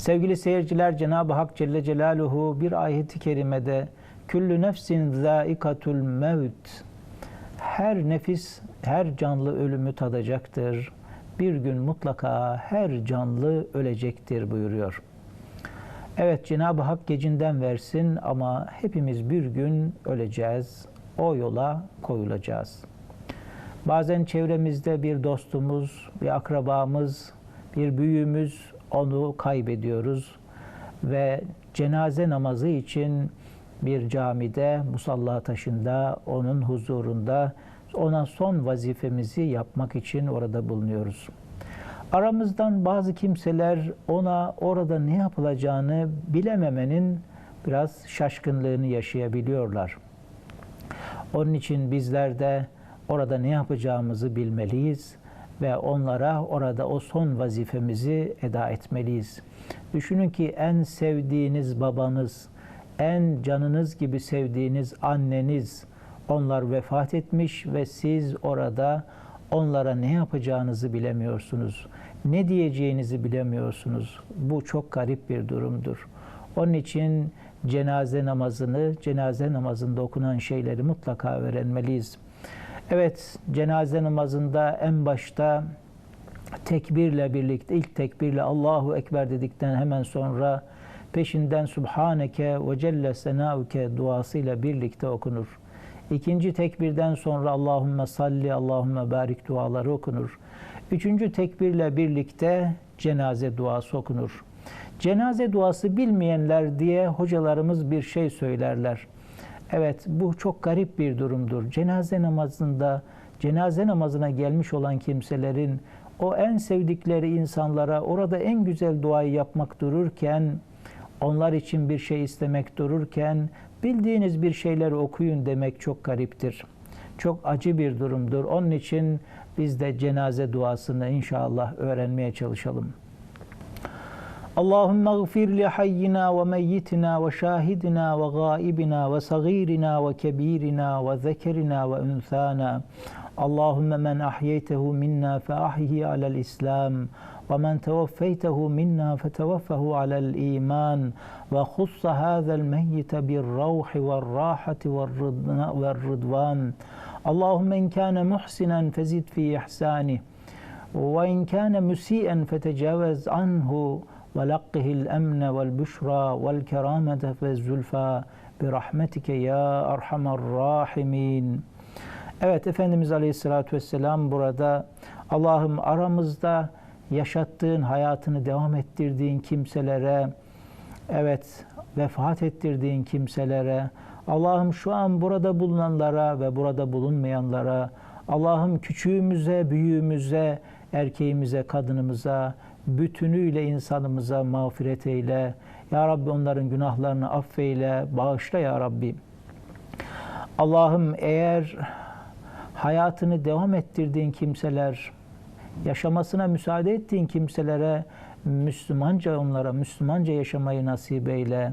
Sevgili seyirciler Cenab-ı Hak Celle Celaluhu bir ayeti kerimede Küllü nefsin zâikatul mevt Her nefis, her canlı ölümü tadacaktır. Bir gün mutlaka her canlı ölecektir buyuruyor. Evet Cenab-ı Hak gecinden versin ama hepimiz bir gün öleceğiz. O yola koyulacağız. Bazen çevremizde bir dostumuz, bir akrabamız, bir büyüğümüz onu kaybediyoruz ve cenaze namazı için bir camide, musalla taşında, onun huzurunda ona son vazifemizi yapmak için orada bulunuyoruz. Aramızdan bazı kimseler ona orada ne yapılacağını bilememenin biraz şaşkınlığını yaşayabiliyorlar. Onun için bizler de orada ne yapacağımızı bilmeliyiz ve onlara orada o son vazifemizi eda etmeliyiz. Düşünün ki en sevdiğiniz babanız, en canınız gibi sevdiğiniz anneniz onlar vefat etmiş ve siz orada onlara ne yapacağınızı bilemiyorsunuz. Ne diyeceğinizi bilemiyorsunuz. Bu çok garip bir durumdur. Onun için cenaze namazını, cenaze namazında okunan şeyleri mutlaka öğrenmeliyiz. Evet, cenaze namazında en başta tekbirle birlikte, ilk tekbirle Allahu Ekber dedikten hemen sonra peşinden Subhaneke ve Celle Senauke duasıyla birlikte okunur. İkinci tekbirden sonra Allahümme salli, Allahümme barik duaları okunur. Üçüncü tekbirle birlikte cenaze duası okunur. Cenaze duası bilmeyenler diye hocalarımız bir şey söylerler. Evet bu çok garip bir durumdur. Cenaze namazında, cenaze namazına gelmiş olan kimselerin o en sevdikleri insanlara orada en güzel duayı yapmak dururken, onlar için bir şey istemek dururken, bildiğiniz bir şeyleri okuyun demek çok gariptir. Çok acı bir durumdur. Onun için biz de cenaze duasını inşallah öğrenmeye çalışalım. اللهم اغفر لحينا وميتنا وشاهدنا وغائبنا وصغيرنا وكبيرنا وذكرنا وأنثانا. اللهم من أحييته منا فأحيه على الإسلام ومن توفيته منا فتوفه على الإيمان. وخص هذا الميت بالروح والراحة والرضوان اللهم إن كان محسنا فزد في إحسانه وإن كان مسيئا فتجاوز عنه. ولقه الأمن والبشرى والكرامة والزلفى برحمتك ya أرحم الراحمين Evet Efendimiz Aleyhisselatü Vesselam burada Allah'ım aramızda yaşattığın hayatını devam ettirdiğin kimselere evet vefat ettirdiğin kimselere Allah'ım şu an burada bulunanlara ve burada bulunmayanlara Allah'ım küçüğümüze, büyüğümüze, erkeğimize, kadınımıza, bütünüyle insanımıza mağfiret eyle. Ya Rabbi onların günahlarını affeyle, bağışla Ya Rabbi. Allah'ım eğer hayatını devam ettirdiğin kimseler, yaşamasına müsaade ettiğin kimselere Müslümanca onlara, Müslümanca yaşamayı nasip eyle.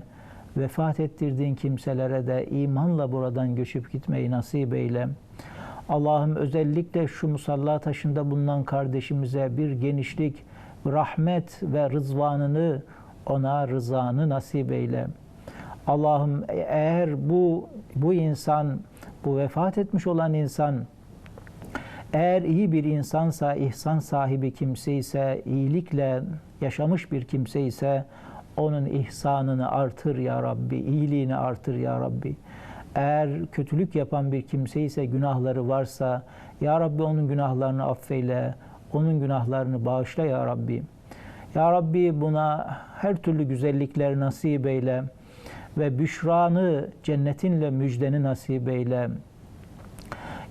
Vefat ettirdiğin kimselere de imanla buradan göçüp gitmeyi nasip eyle. Allah'ım özellikle şu musalla taşında bulunan kardeşimize bir genişlik, rahmet ve rızvanını ona rızanı nasip eyle. Allah'ım eğer bu bu insan, bu vefat etmiş olan insan eğer iyi bir insansa, ihsan sahibi kimse ise, iyilikle yaşamış bir kimse ise onun ihsanını artır ya Rabbi, iyiliğini artır ya Rabbi. Eğer kötülük yapan bir kimse ise, günahları varsa ya Rabbi onun günahlarını affeyle, onun günahlarını bağışla ya Rabbi. Ya Rabbi buna her türlü güzellikler nasip eyle ve büşranı cennetinle müjdeni nasip eyle.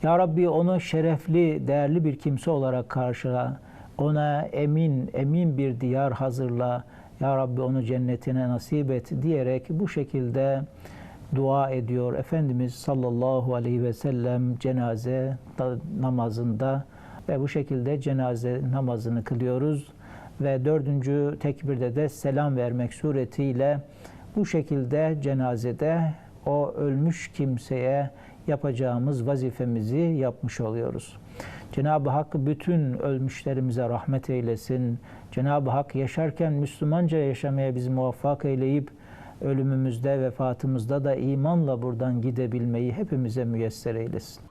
Ya Rabbi onu şerefli, değerli bir kimse olarak karşıla. Ona emin, emin bir diyar hazırla. Ya Rabbi onu cennetine nasip et diyerek bu şekilde dua ediyor. Efendimiz sallallahu aleyhi ve sellem cenaze namazında ve bu şekilde cenaze namazını kılıyoruz. Ve dördüncü tekbirde de selam vermek suretiyle bu şekilde cenazede o ölmüş kimseye yapacağımız vazifemizi yapmış oluyoruz. Cenab-ı Hak bütün ölmüşlerimize rahmet eylesin. Cenab-ı Hak yaşarken Müslümanca yaşamaya bizi muvaffak eyleyip ölümümüzde, vefatımızda da imanla buradan gidebilmeyi hepimize müyesser eylesin.